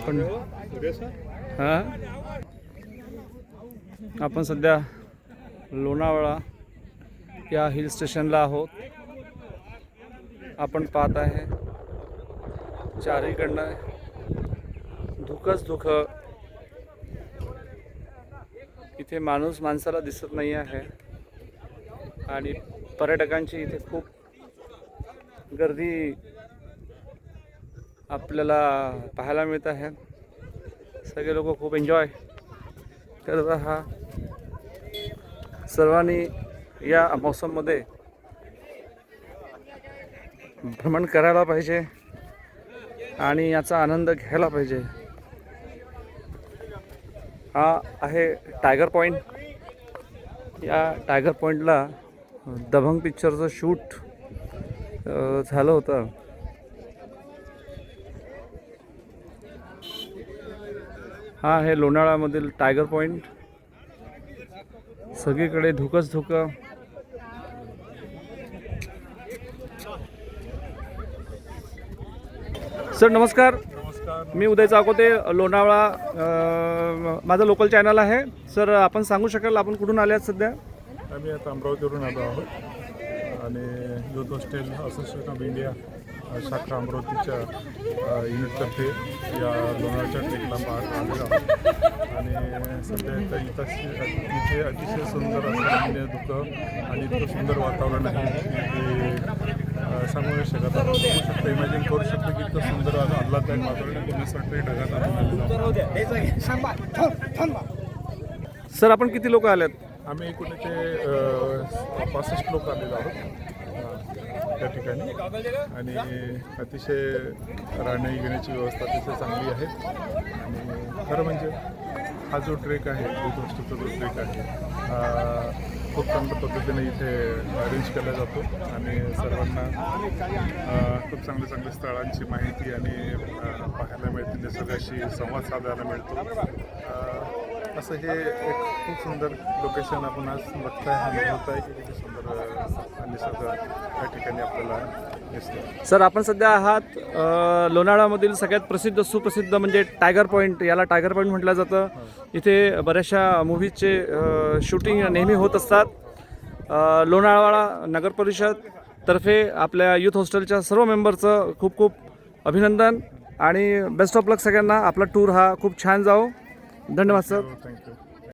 आपण हा? आपण सध्या लोणावळा या हिल स्टेशनला आहोत. आपण पाहत आहे. चारीकडनं धुकंच धुक. इथे माणूस माणसाला दिसत नाही आहे. आणि पर्यटकांची इथे खूप गर्दी आपल्याला पाहायला मिळत आहे. सगळे लोक खूप एन्जॉय करत हा. सर्वांनी या मौसममध्ये भ्रमण करायला पाहिजे आणि याचा आनंद घ्यायला पाहिजे. हा आहे टायगर पॉईंट या टायगर पॉईंटला दबंग पिक्चरचं शूट झालं होतं. हा आहे लोणावळ्यामधील टायगर पॉईंट सगळीकडे धुकंच धुकं. सर नमस्कार. नमस्कार. मी उदय चाकोते लोणावळा माझं लोकल चॅनल आहे. सर आपण सांगू शकाल आपण कुठून आले आहात सध्या? आम्ही आता अमरावतीवरून आलो आहोत. आणि youth hostel association of India शाखा अमरावतीच्या युनिटतर्फे या लोणावळ्याच्या ट्रेकला पाहत आलेलो आणि सध्या इथं इथं अतिशय सुंदर असं दुःख आणि इतकं सुंदर वातावरण आहे की अ, सांगू नाही शकत बघू शकतो इमॅजिन करू शकतो की इतकं सुंदर आल्हाददायक वातावरण बघण्यासाठी ढगात आपण आलेलो आहोत. सर आपण किती लोक आलेत? आम्ही एकूण इथे पासष्ट लोक आलेलो आहोत. त्या ठिकाणी. आणि अतिशय राहण्या घेण्याची व्यवस्था अतिशय चांगली आहे. आणि खरं म्हणजे हा जो ट्रेक आहे बुधवस्तूचा जो ट्रेक आहे हा खूप चांगल्या पद्धतीने इथे अरेंज केला जातो. आणि सर्वांना खूप चांगल्या चांगल्या स्थळांची माहिती आणि पाहायला मिळते. म्हणजे निसर्गाशी संवाद साधायला मिळतो. असं हे एक खूप सुंदर लोकेशन आपण आज बघताय हा होत आहे. की किती सुंदर निसर्ग त्या ठिकाणी आपल्याला दिसतो सर आपण सध्या आहात लोणावळामधील सगळ्यात प्रसिद्ध सुप्रसिद्ध म्हणजे टायगर पॉईंट याला टायगर पॉईंट म्हटलं जातं. इथे बऱ्याचशा मूव्हीजचे शूटिंग नेहमी होत असतात. लोणावळा नगर परिषद तर्फे आपल्या युथ हॉस्टेलच्या सर्व मेंबरचं खूप खूप अभिनंदन आणि बेस्ट ऑफ लक सगळ्यांना. आपला टूर हा खूप छान जाओ धन्यवाद सर. थँक्यू